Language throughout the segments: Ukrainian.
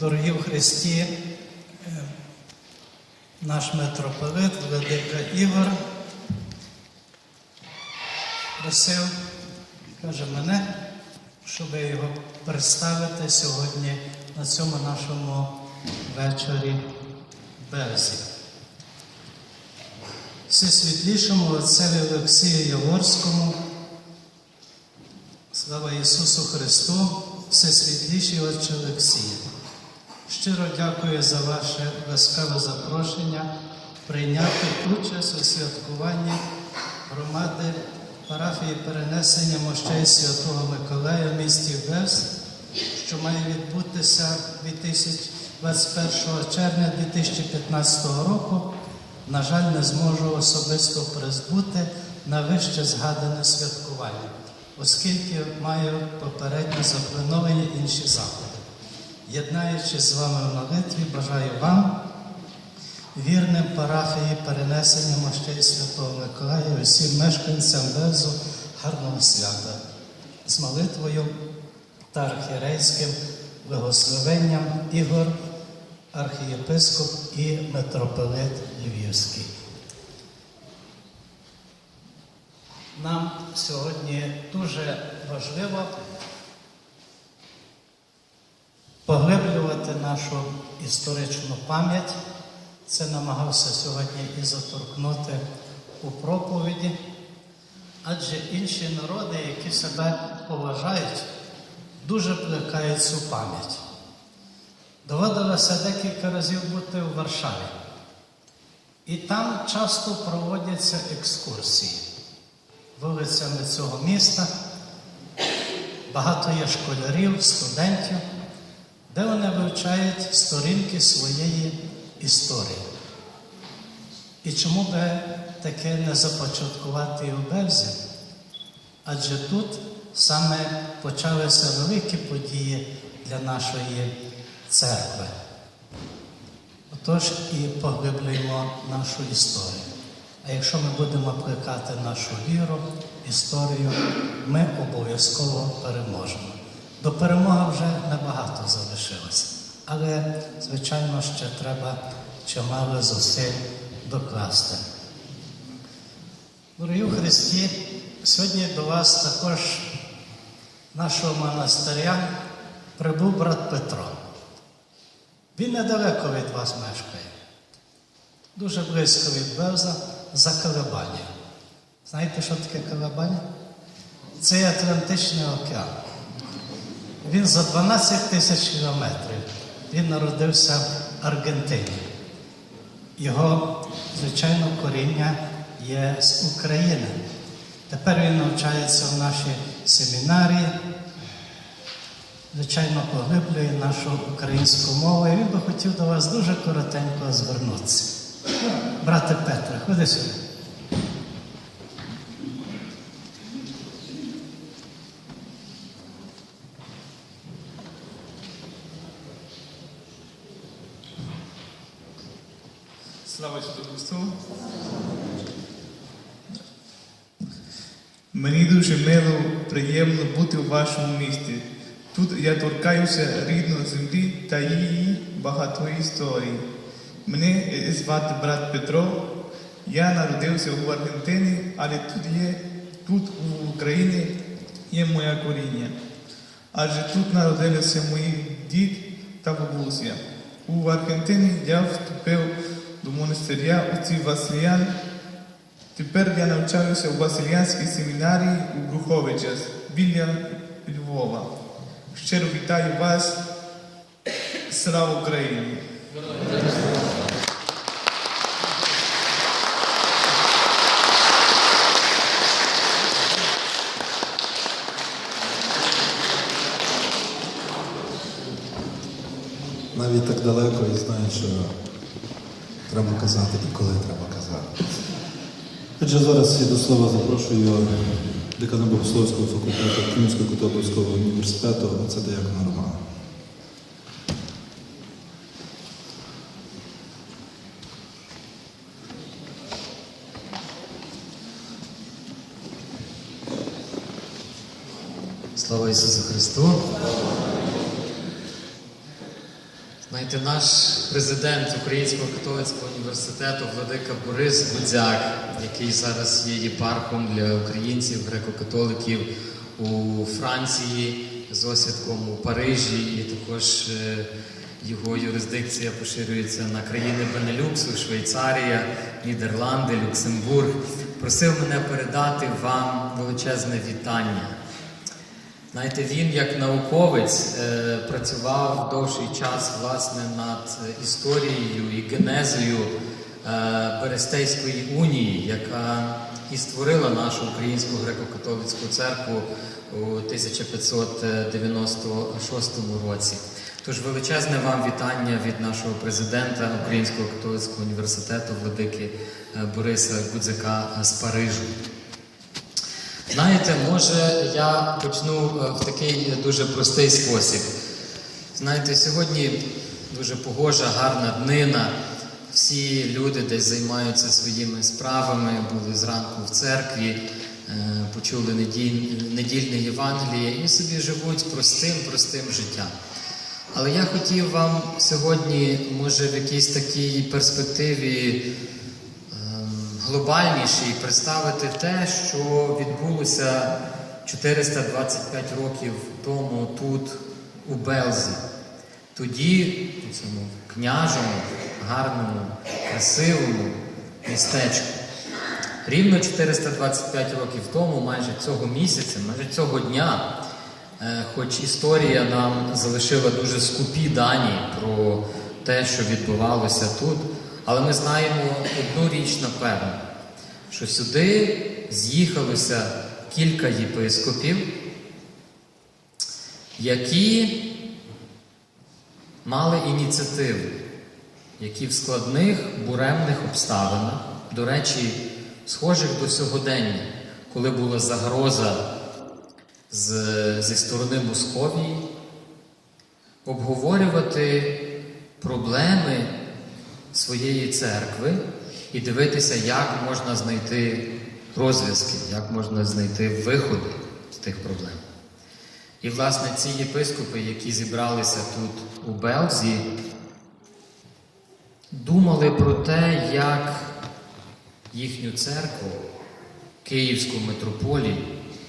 Дорогі в Христі, е, наш митрополит Владика Ігор просив, каже мене, щоб його представити сьогодні на цьому нашому вечорі березі. Всесвітлішому отцеві Олексію Яворському, слава Ісусу Христу, всесвітліший Отче Олексію. Щиро дякую за ваше ласкаве запрошення прийняти участь у святкуванні громади парафії перенесення мощей Святого Миколая в місті Вес, що має відбутися 2021 червня 2015 року. На жаль, не зможу особисто призбути на вище згадане святкування, оскільки маю попередньо заплановані інші заходи. Єднаючись з вами в молитві, бажаю вам, вірним парафії перенесення мощей Святого Миколая, усім мешканцям Безу гарного свята з молитвою та архірейським благословенням Ігор, архієпископ і митрополит Львівський. Нам сьогодні дуже важливо поглиблювати нашу історичну пам'ять. Це намагався сьогодні і заторкнути у проповіді, адже інші народи, які себе поважають, дуже плекають цю пам'ять. Доводилося декілька разів бути у Варшаві. І там часто проводяться екскурсії вулицями цього міста. Багато є школярів, студентів, де вони вивчають сторінки своєї історії. І чому би таке не започаткувати у Бельзі? Адже тут саме почалися великі події для нашої церкви. Отож і поглиблюємо нашу історію. А якщо ми будемо плекати нашу віру, історію, ми обов'язково переможемо. До перемоги вже небагато залишилося, але, звичайно, ще треба чимало зусиль докласти. Дорогі Христі, сьогодні до вас також нашого монастиря прибув брат Петро. Він недалеко від вас мешкає, дуже близько від Бевза, за Калибані. Знаєте, що таке Калибані? Це Атлантичний океан. Він за 12 тисяч кілометрів. Він народився в Аргентині. Його, звичайно, коріння є з України. Тепер він навчається в нашій семінарії, звичайно, поглиблює нашу українську мову. І він би хотів до вас дуже коротенько звернутися. Брате Петре, ходи сюди. Слава Ісусу Христу! Мені дуже мило, приємно бути у вашому місті. Тут я торкаюся рідної землі та її багатої історії. Мене звати брат Петро. Я народився в Аргентині, але тут є, тут в Україні є моє коріння. Адже тут народилися мої дід та бабуся. У Аргентині я вступив до монастиря отців Василіян. Тепер я навчаюся у Василянській семінарії у Бруховичах біля Львова. Щиро вітаю вас. Слава Україні! Навіть так далеко і знають, що треба казати і коли треба казати. Отже, зараз я до слова запрошую декана Богословського факультету Київського католицького університету, це Деякона Романа. Слава Ісусу Христу! Знаєте, наш президент Українського католицького університету Владика Борис Гудзяк, який зараз є єпархом для українців, греко-католиків у Франції, з освідком у Парижі, і також е, його юрисдикція поширюється на країни Бенелюксу, Швейцарія, Нідерланди, Люксембург. Просив мене передати вам величезне вітання. Знаєте, він як науковець е, працював довший час власне над е, історією і генезою Берестейської унії, яка і створила нашу українську греко-католицьку церкву у 1596 році. Тож величезне вам вітання від нашого президента Українського католицького університету владики е, Бориса Гудзика з Парижу. Знаєте, може я почну е, в такий дуже простий спосіб. Знаєте, сьогодні дуже погожа, гарна днина. Всі люди десь займаються своїми справами, були зранку в церкві, е, почули неділь- недільне Євангеліє і собі живуть простим, простим життям. Але я хотів вам сьогодні, може, в якійсь такій перспективі ем, глобальніший представити те, що відбулося 425 років тому тут, у Белзі. Тоді, у цьому княжому, гарному, красивому містечку. Рівно 425 років тому, майже цього місяця, майже цього дня, е, хоч історія нам залишила дуже скупі дані про те, що відбувалося тут, але ми знаємо одну річ напевно, що сюди з'їхалося кілька єпископів, які мали ініціативу, які в складних буремних обставинах, до речі, схожих до сьогодення, коли була загроза з, зі сторони Московії, обговорювати проблеми своєї церкви і дивитися, як можна знайти розв'язки, як можна знайти виходи з тих проблем. І, власне, ці єпископи, які зібралися тут у Белзі, думали про те, як їхню церкву, Київську митрополію,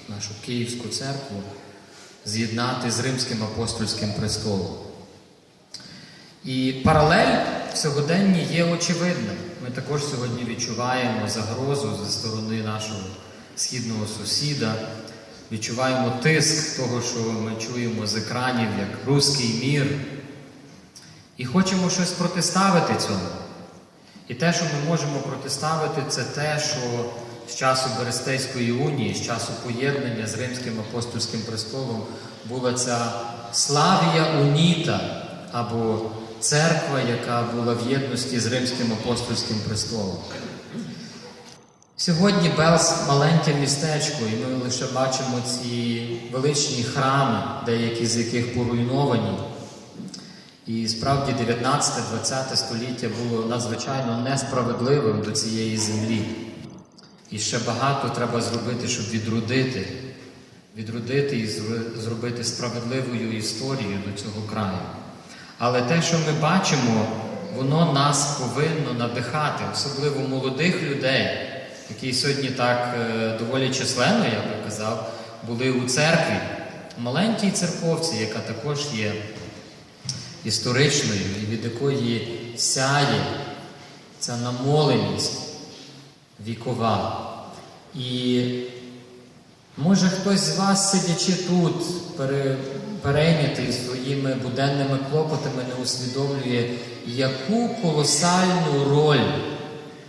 нашу Київську церкву, з'єднати з Римським апостольським престолом. І паралель сьогоденні є очевидним. Ми також сьогодні відчуваємо загрозу зі сторони нашого східного сусіда, відчуваємо тиск того, що ми чуємо з екранів, як руський мір. І хочемо щось протиставити цьому. І те, що ми можемо протиставити, це те, що з часу Берестейської унії, з часу поєднання з Римським апостольським престолом була ця Славія Уніта або церква, яка була в єдності з Римським апостольським престолом. Сьогодні Белс маленьке містечко, і ми лише бачимо ці величні храми, деякі з яких поруйновані. І справді 19-20 століття було надзвичайно несправедливим до цієї землі. І ще багато треба зробити, щоб відродити, відродити і зробити справедливою історію до цього краю. Але те, що ми бачимо, воно нас повинно надихати, особливо молодих людей, які сьогодні так е, доволі численно, я би казав, були у церкві, маленькій церковці, яка також є історичною і від якої сяє ця намоленість вікова. І може хтось з вас, сидячи тут, перейнятий своїми буденними клопотами, не усвідомлює, яку колосальну роль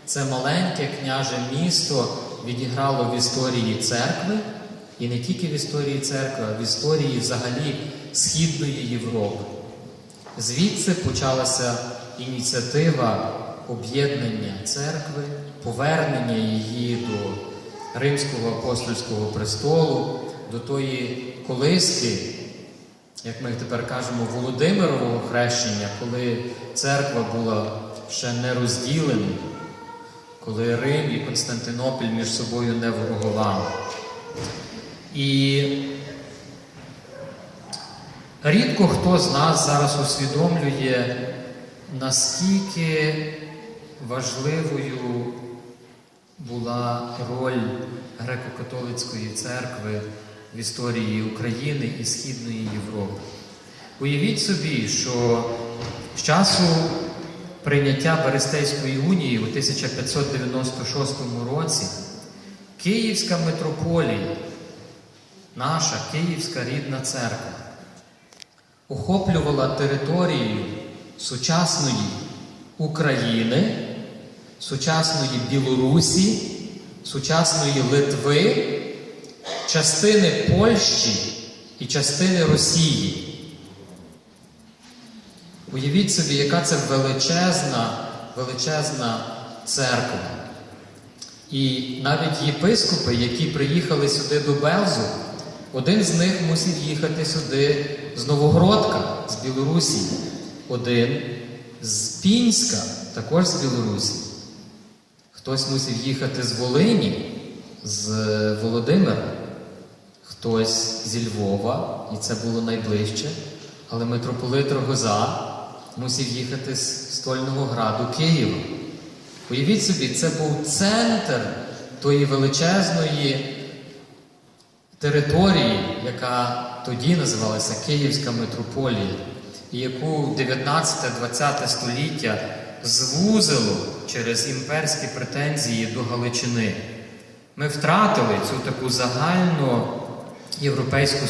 це маленьке княже місто відіграло в історії церкви, і не тільки в історії церкви, а в історії взагалі Східної Європи. Звідси почалася ініціатива об'єднання церкви, повернення її до Римського апостольського престолу, до тої колиски, як ми тепер кажемо, Володимирового хрещення, коли церква була ще не розділена, коли Рим і Константинополь між собою не ворогували. І Рідко хто з нас зараз усвідомлює, наскільки важливою була роль греко-католицької церкви в історії України і Східної Європи. Уявіть собі, що з часу прийняття Берестейської унії у 1596 році Київська митрополія, наша Київська рідна церква, охоплювала територію сучасної України, сучасної Білорусі, сучасної Литви, частини Польщі і частини Росії. Уявіть собі, яка це величезна, величезна церква. І навіть єпископи, які приїхали сюди до Белзу, один з них мусив їхати сюди з Новогродка, з Білорусі, один з Пінська, також з Білорусі. Хтось мусив їхати з Волині, з Володимира, хтось зі Львова, і це було найближче. Але митрополит Рогоза мусив їхати з стольного граду Києва. Уявіть собі, це був центр тої величезної території, яка тоді називалася Київська митрополія, і яку 19-20 століття звузило через імперські претензії до Галичини. Ми втратили цю таку загальну європейську